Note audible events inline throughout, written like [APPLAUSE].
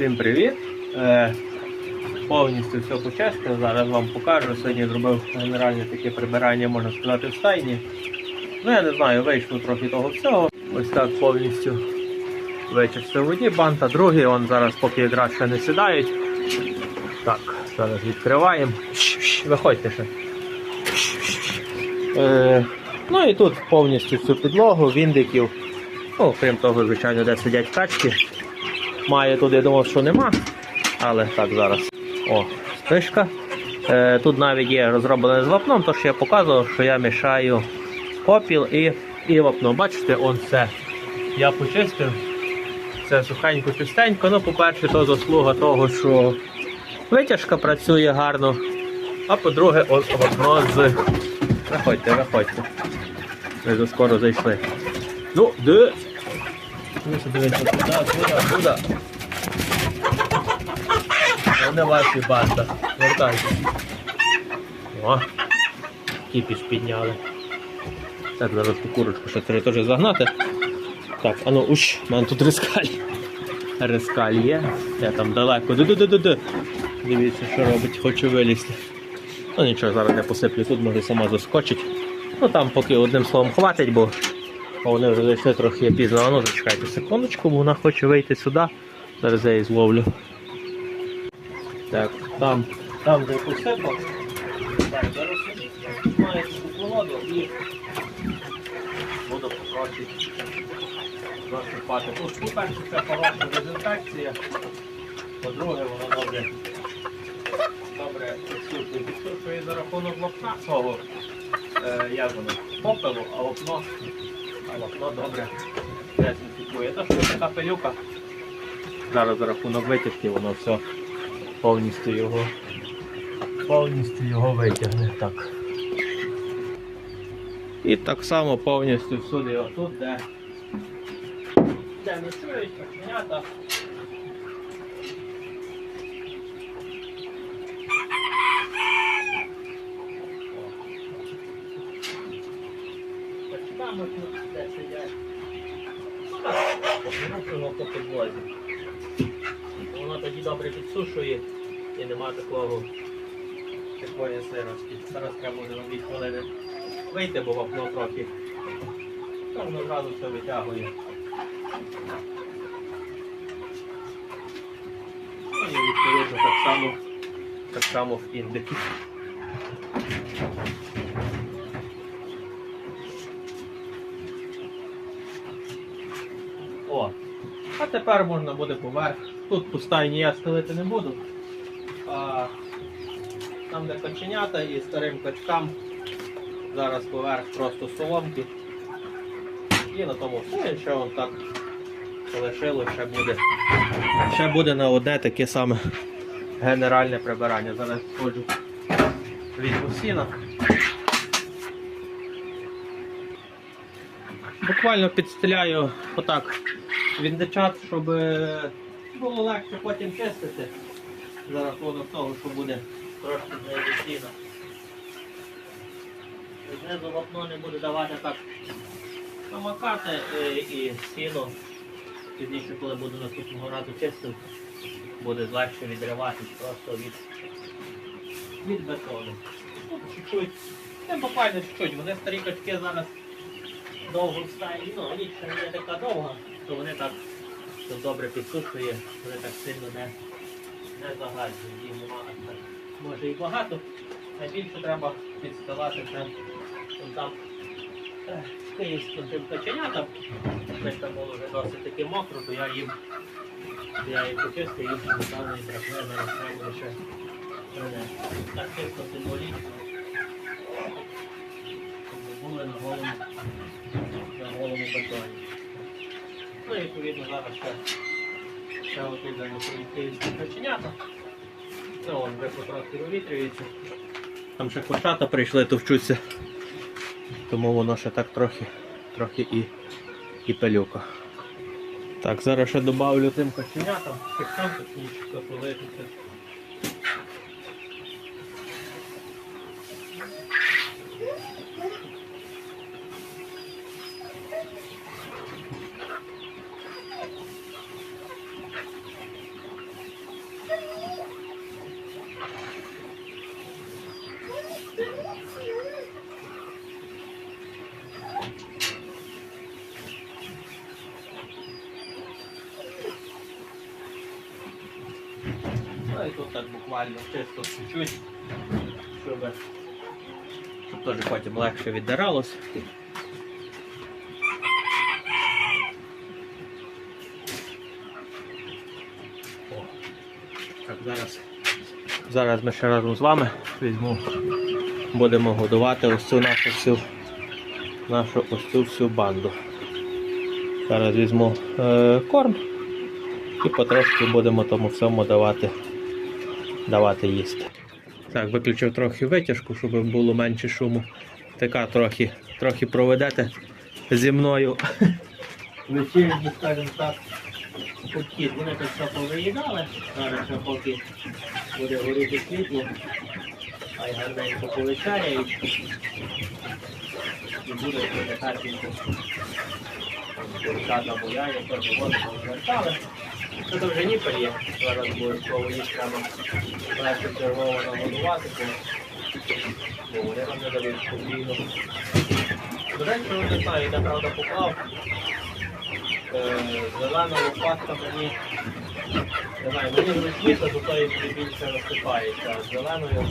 Всім привіт! Е, повністю все почистив. Зараз вам покажу. Сьогодні зробив генеральне таке прибирання, можна сказати, в стайні. Ну я не знаю, вийшло трохи того всього. Ось так повністю вичистив воді, банта другий, он зараз поки якраз ще не сідають. Так, зараз відкриваємо. Виходьте ще. Е, ну і тут повністю всю підлогу, віндиків. Ну, крім того, звичайно, де сидять качки. Має тут, я думав, що нема. Але так зараз. О, спишка. Е, тут навіть є розроблене з вапном, тож я показував, що я мішаю попіл і, і вапно. Бачите, он все. Я почистив. Це сухенько чистенько. Ну, по-перше, то заслуга того, що витяжка працює гарно. А по-друге, от вапно з. Виходьте, виходьте. Ви заскоро зайшли. Ну, де? Ну, туди, туди. Це не ваші банда. Вертайте. О, кіпіш підняли. Так, зараз ту курочку ще треба теж загнати. Так, а ну уш, в мене тут рискаль. [LAUGHS] Рискаль є. Я там далеко. Ду-ду-ду-ду-ду. Дивіться, що робить, хочу вилізти. Ну нічого, зараз я посиплю тут, може сама заскочить. Ну там поки одним словом хватить, бо вони вже зайшли трохи пізно. А ну зачекайте секундочку, бо вона хоче вийти сюди. Зараз я її зловлю. Так, там, там де посипав. Так, зараз таку колоду і буду потрохи розсипати. Тут, по-перше, це хороша дезінфекція. По-друге, воно добре добре підсушує. Підсушує за рахунок вапна свого. Е, як воно? Попелу, а вапно, вапно добре дезінфікує. Та що така пилюка. Зараз за рахунок витяжки воно все повністю його повністю його витягне. Так. І так само повністю всюди отут, де, де ночують, кошенята. Качками тут де сидять. Так, по підлозі. Воно тоді добре підсушує і нема такого такої сирості. Зараз треба буде на 2 хвилини вийти, бо вапно трохи. Воно одразу все витягує. Ну і відповідно так само, так само в індики. О, а тепер можна буде поверх. Тут пустайні я стелити не буду. А, там, де каченята і старим качкам, зараз поверх просто соломки. І на тому все, ще вон так залишило, ще буде. Ще буде на одне таке саме генеральне прибирання. Зараз сходжу від сіна. Буквально підстеляю отак віндичат, щоб е, було легше потім чистити за рахунок того, що буде трошки знайти Знизу вапно не буде давати так намакати е, і сіно. Пізніше, коли буду наступного разу чистити, буде легше відриватись просто від, від бетону. Тут чуть-чуть, не буквально чуть-чуть, вони старі качки зараз довго встають, ну ніч не така довга, то вони так що добре підсушує, вони так сильно не, не загальзують. Їм нема так, може і багато. Найбільше треба підстилати це там е, київським тим каченятам. Десь там було вже досить таки мокро, то я їм я їм почистив, їм напевно і бракує, зараз треба принести. Так чисто символічно. Були на голому, на голому бетоні. Ну і відповідно зараз ще, ще занесуть київські каченята. Ну, вон вже потрохи вивітрюється. Там ще курчата прийшли, товчуться. Тому воно ще так трохи, трохи і, і пилюка. Так, зараз ще додавлю тим каченятам, качкам точніше, политися. Ну і тут так буквально чисто чуть-чуть, щоб, щоб теж потім легше віддиралось. Зараз, зараз ми ще разом з вами візьму, будемо годувати ось цю нашу всю, нашу ось цю всю банду. Зараз візьму е, корм і потрошки будемо тому всьому давати, давати їсти. Так, виключив трохи витяжку, щоб було менше шуму. Така трохи, трохи проведете зі мною. [LAUGHS] Вечірні, скажімо так, підхід. Вони тут все повиїдали. Зараз ще поки буде горіти світло, а й гарненько повечеряють. І буде буде гарненько. Дівчата бояє, теж воду повертали. Це то вже ніпель є. Зараз обов'язково їх треба першу чергово нагодувати, бо вони нам не дають спокійно. До речі, не знаю, я правда поклав. Зелена лопатка мені, не знаю, мені зручніше, до тої більше розсипається, а зеленою,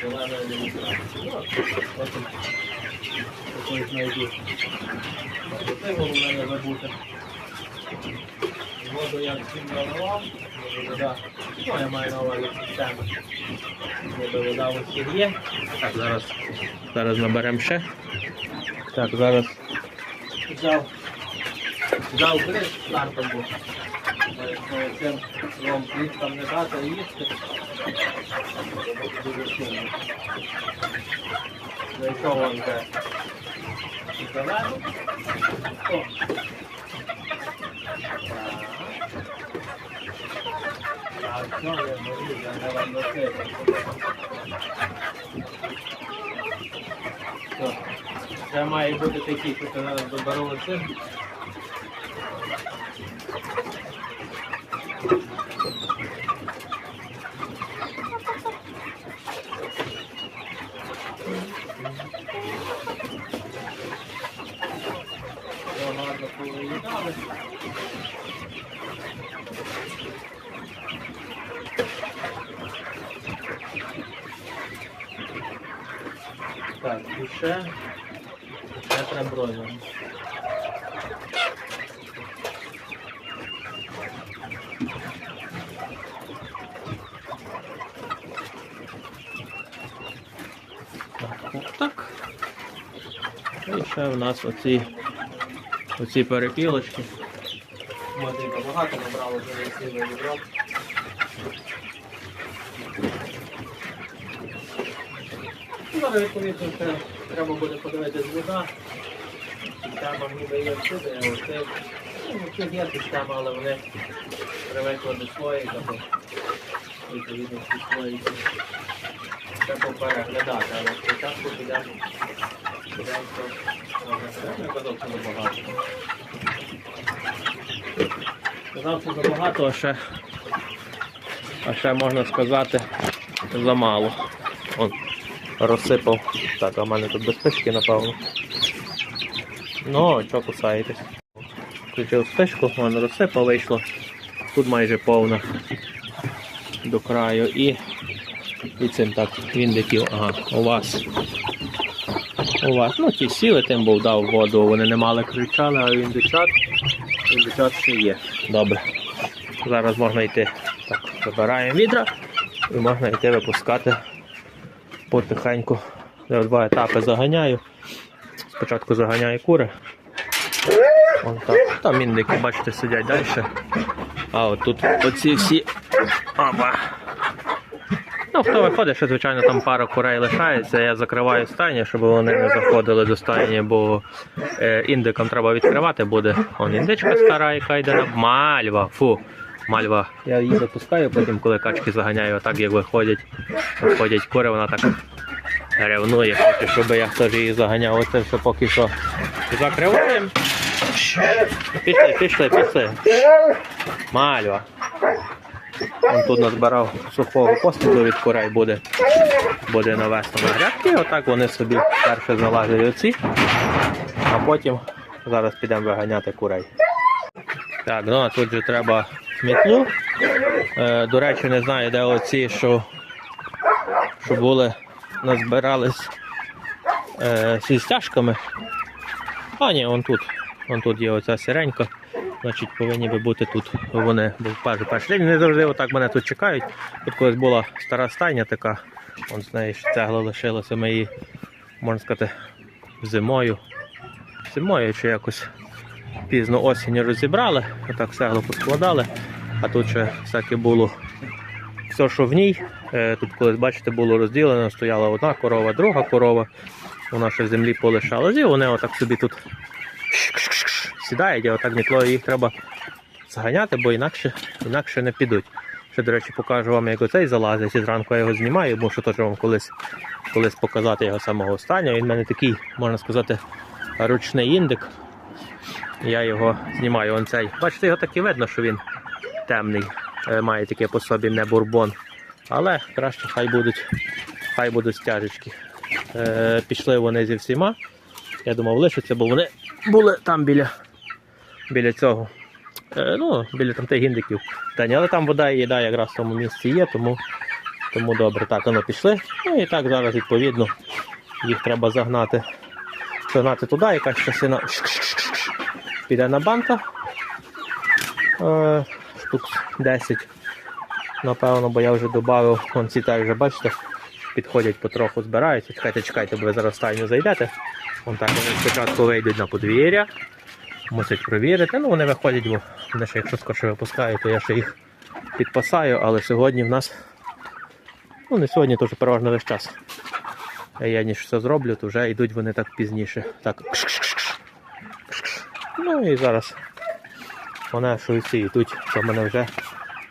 зеленою не потім якоїсь знайду. Це головне не забути. Воду я ніби вода, ну я маю на увазі систему. Ніби вода ось тут є. Так, зараз, зараз наберемо ще. Так, зараз взяв, взяв гриз стартом був. Цим вам пліткам не дати їсти, дуже сумно. Зайшов вам зелену. О, я говорю, я не вам досипав. Все. Це має бути такий, що треба доберу оцим. Все гарно повиїдали. Так, і ще, бройлер. Так. І ще в нас оці, оці перепілочки. Смотрите, багато набрало вже ціле відро. Ну, Зараз відповідно ще треба буде подивитися вода. Система ніби є всюди, а оце ну, є система, але вони привикли до своєї, тобто відповідно всі свої. Треба переглядати, але спочатку підемо забагато. Казав, що забагато, а ще, а ще можна сказати замало. Розсипав. Так, а в мене тут безпечки, напевно. Ну, що кусаєтесь? Включив спичку, в мене розсипав, вийшло. Тут майже повна до краю і, і цим так віндиків. Ага, у вас. У вас. Ну, ті сіли, тим був дав воду, вони не мали кричали, а віндичат, віндичат ще є. Добре. Зараз можна йти. Так, забираємо відра і можна йти випускати потихеньку. Я два етапи заганяю. Спочатку заганяю кури. Вон так. Там індики, бачите, сидять далі. А от тут оці всі. Опа. Ну, хто виходить, що звичайно там пара курей лишається. Я закриваю стайні, щоб вони не заходили до стайні, бо е, індикам треба відкривати буде. Он індичка стара, яка йде на мальва. Фу. Мальва. Я її запускаю, потім, коли качки заганяю, отак як виходять, виходять кури, вона так ревнує, хоче, щоб я теж її заганяв. Оце все поки що закриваємо. Пішли, пішли, пішли. Мальва. Он тут назбирав сухого посліду від курей буде, буде навести на грядки. Отак вони собі перше залазять оці, а потім зараз підемо виганяти курей. Так, ну а тут же треба мітлу. Е, до речі, не знаю, де оці, що, що були, назбирались е, зі стяжками. А, ні, вон тут. Вон тут є оця сиренька. Значить, повинні би бути тут. Вони був перший перший день. Не завжди отак мене тут чекають. Тут колись була стара стайня така. Вон з неї цегла лишилася. Ми її, можна сказати, зимою. Зимою чи якось пізно осінню розібрали, отак цеглу поскладали, а тут ще всяке було все, що в ній. Е, Тут колись, бачите, було розділено, стояла одна корова, друга корова. Вона ще в землі полишалась, і вони отак собі тут сідають, а отак мітлою їх треба зганяти, бо інакше, інакше не підуть. Ще, до речі, покажу вам, як оцей залазить, і зранку я його знімаю, бо що теж вам колись, колись показати його самого останнього. Він в мене такий, можна сказати, ручний індик. Я його знімаю. Он цей. Бачите, його так видно, що він темний. Е, Має таке по собі не бурбон. Але краще хай будуть, хай будуть стяжечки. Е, пішли вони зі всіма. Я думав, лишаться, бо вони були там біля, біля цього. Е, ну, біля там тих гіндиків. Та але там вода і їда якраз в тому місці є, тому, тому добре. Так, воно пішли. Ну і так зараз, відповідно, їх треба загнати. Загнати туди, якась частина піде на банка. Е, штук 10. Напевно, бо я вже додав, вон ці вже бачите, підходять потроху, збираються. Чекайте, чекайте, бо ви зараз стайню зайдете. Вон так вони спочатку вийдуть на подвір'я, мусять провірити. Ну, вони виходять, бо вони ще якщо скорше випускають, то я ще їх підпасаю, але сьогодні в нас. Ну, не сьогодні, то вже переважно весь час. Я ніж все зроблю, то вже йдуть вони так пізніше. Так. Ну і зараз вони що всі йдуть, то мене вже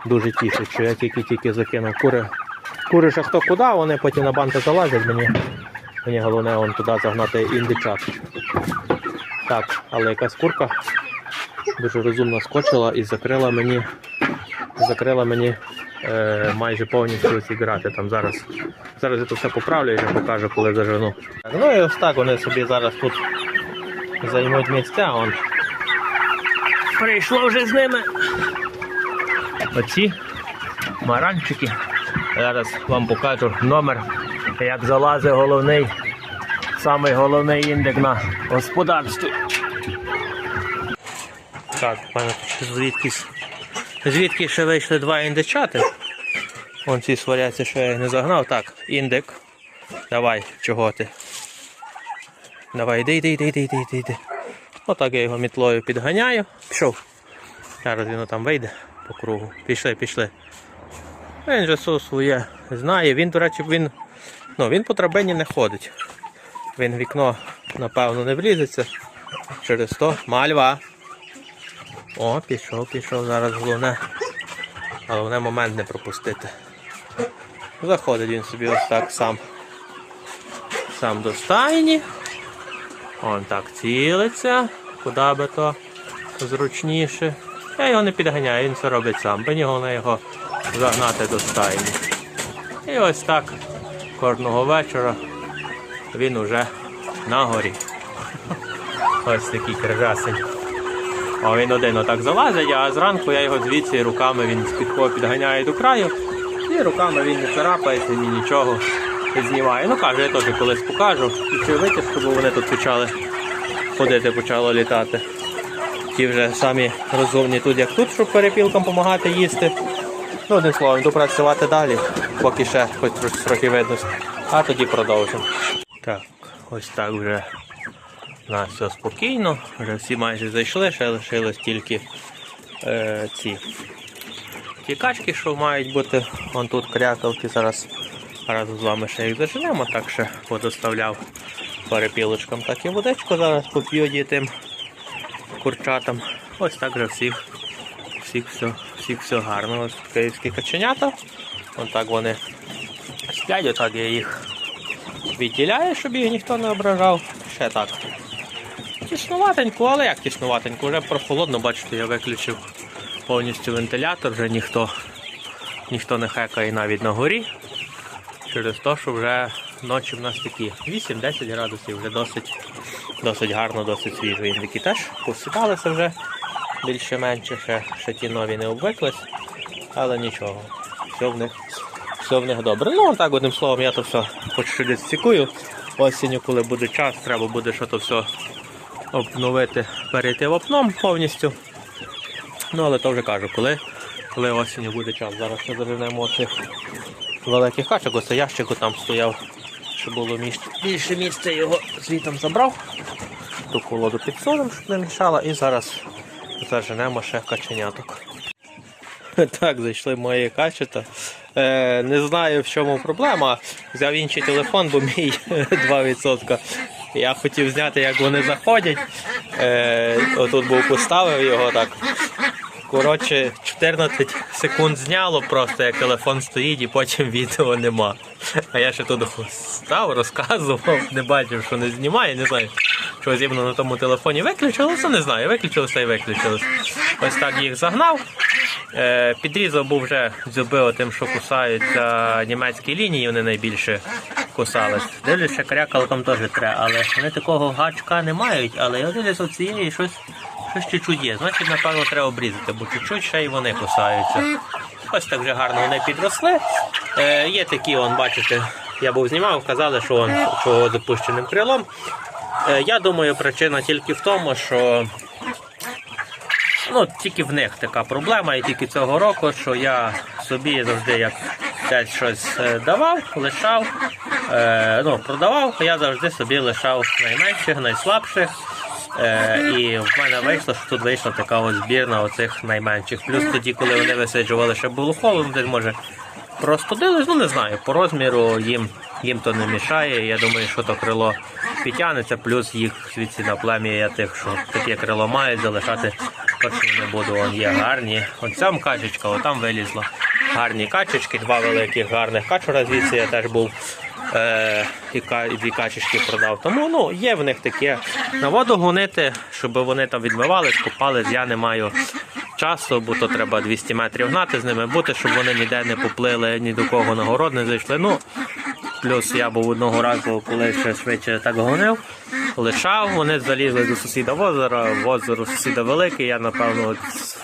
дуже тішить, що я тільки-тільки закинув кури. Кури ще хто куди, вони потім на банки залазять, мені, мені головне вон туди загнати індичат. Так, але якась курка дуже розумно скочила і закрила мені, закрила мені е, майже повністю ці грати. Там зараз, зараз я тут все поправлю і вже покажу, коли зажену. Ну і ось так вони собі зараз тут займуть місця. Он. Прийшло вже з ними. Оці маранчики. Зараз вам покажу номер, як залазить головний, самий головний індик на господарстві. Так, пане, звідкись. Звідки ще вийшли два індичати? Вон ці сваряться, що я не загнав. Так, індик. Давай, чого ти? Давай, йди, йди, йди, йди, йди, йди. Отак я його мітлою підганяю. Пішов. Зараз він там вийде по кругу. Пішли, пішли. Він же все своє знає. Він, до речі, він, ну, він по драбині не ходить. Він вікно, напевно, не влізеться. Через то мальва. О, пішов, пішов. Зараз головне. Головне момент не пропустити. Заходить він собі ось так сам. Сам до стайні. Он так цілиться. Куди би то зручніше. Я його не підганяю, він це робить сам. Мені головне його загнати до стайні. І ось так кожного вечора він уже на горі. [LAUGHS] Ось такий крижасень. А він один отак залазить, а зранку я його звідси руками він з підходу підганяє до краю. І руками він не царапається, ні нічого не знімає. Ну кажу, я теж колись покажу. І цю витяжку, бо вони тут почали ходити, почало літати. Ті вже самі розумні тут, як тут, щоб перепілкам допомагати їсти. Ну, одним словом, йду працювати далі, поки ще хоч трохи, видно. А тоді продовжимо. Так, ось так вже у нас все спокійно. Вже всі майже зайшли, ще лишилось тільки е, ці ті качки, що мають бути. Вон тут крякалки. Зараз разом з вами ще їх заженемо, так ще подоставляв перепілочкам. Так і водичку зараз поп'ю тим курчатам. Ось так вже всіх, всіх все, всіх все гарно. Ось київські каченята. Ось так вони сплять, отак я їх відділяю, щоб їх ніхто не ображав. Ще так. Тіснуватенько, але як тіснуватенько, вже прохолодно, бачите, я виключив повністю вентилятор, вже ніхто, ніхто не хекає навіть на горі. Через те, що вже ночі в нас такі 8-10 градусів, вже досить, досить гарно, досить свіжо. Індики теж посідалися вже більше-менше, ще, ще ті нові не обвиклись. але нічого. Все в них, все в них добре. Ну, так, одним словом, я то все щось цікую. Осінню, коли буде час, треба буде що то все обновити, перейти в опном повністю. Ну, але то вже кажу, коли, коли осінню буде час. Зараз ми заженемо цих великих качок, оце ящику там стояв, щоб було місце. Більше місця його звітом забрав. Ту колоду підсунемо, щоб не мішала, і зараз заженемо ще каченяток. [LAUGHS] Так, зайшли мої качета. Е, не знаю в чому проблема. Взяв інший телефон, бо мій [LAUGHS] 2%. Я хотів зняти, як вони заходять. Е, отут був поставив його так. Коротше, 14 секунд зняло просто, як телефон стоїть, і потім відео нема. А я ще тут став, розказував, не бачив, що не знімає, не знаю, що зімно на тому телефоні виключилося, не знаю, виключилося і виключилося. Ось так їх загнав. Е, підрізав був вже зубив тим, що кусаються німецькі лінії, вони найбільше кусались. Дивлюся, крякалкам теж треба, але вони такого гачка не мають, але я дивлюся цієї щось, щось чуть-чуть є. Значить, напевно, треба обрізати, бо чуть-чуть ще й вони кусаються. Ось так вже гарно вони підросли. Е, є такі, он, бачите, я був знімав, казали, що он, що запущеним крилом. Е, я думаю, причина тільки в тому, що Ну, тільки в них така проблема, і тільки цього року, що я собі завжди як десь щось е, давав, лишав, е, ну, продавав, я завжди собі лишав найменших, найслабших. Е, і в мене вийшло, що тут вийшла така ось збірна оцих найменших. Плюс тоді, коли вони висаджували, ще було холодно, десь може простудились, ну не знаю, по розміру їм, їм то не мішає. Я думаю, що то крило підтягнеться, плюс їх звідси на плем'я тих, що таке крило мають, залишати точно не буду. Вон є гарні. От цям качечка, отам вилізла. Гарні качечки, два великих гарних качура звідси я теж був. Е, і, ка- дві качечки продав. Тому ну, є в них таке на воду гонити, щоб вони там відмивались, купались. Я не маю часу, бо то треба 200 метрів гнати з ними бути, щоб вони ніде не поплили, ні до кого на город не зайшли. Ну, Плюс я був одного разу, коли ще швидше так гонив, лишав, вони залізли до сусіда в озера, в озеро сусіда велике. Я, напевно,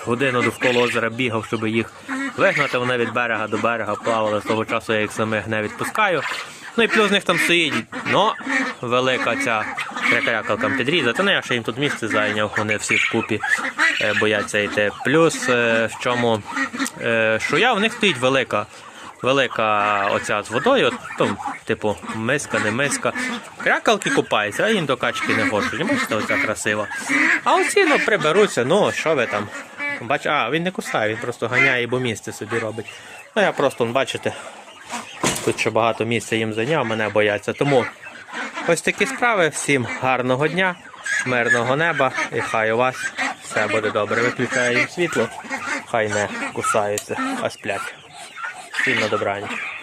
годину довкола озера бігав, щоб їх вигнати. Вони від берега до берега плавали. З того часу я їх самих не відпускаю. Ну і плюс в них там стоїть ну, велика ця крякалка підрізати. Ну я ще їм тут місце зайняв, вони всі вкупі е, бояться йти. Плюс е, в чому, е, що я в них стоїть велика велика оця з водою, то, типу, миска, не миска. Крякалки купаються, а їм до качки не хочуть. Бачите, оця красива. А оці ну, приберуться, ну, що ви там. Бач, а, він не кусає, він просто ганяє, бо місце собі робить. Ну я просто, бачите, тут ще багато місця їм зайняв, мене бояться. Тому ось такі справи. Всім гарного дня, мирного неба і хай у вас все буде добре. Виключаю їм світло, хай не кусаються, а сплять. Всім на добраніч.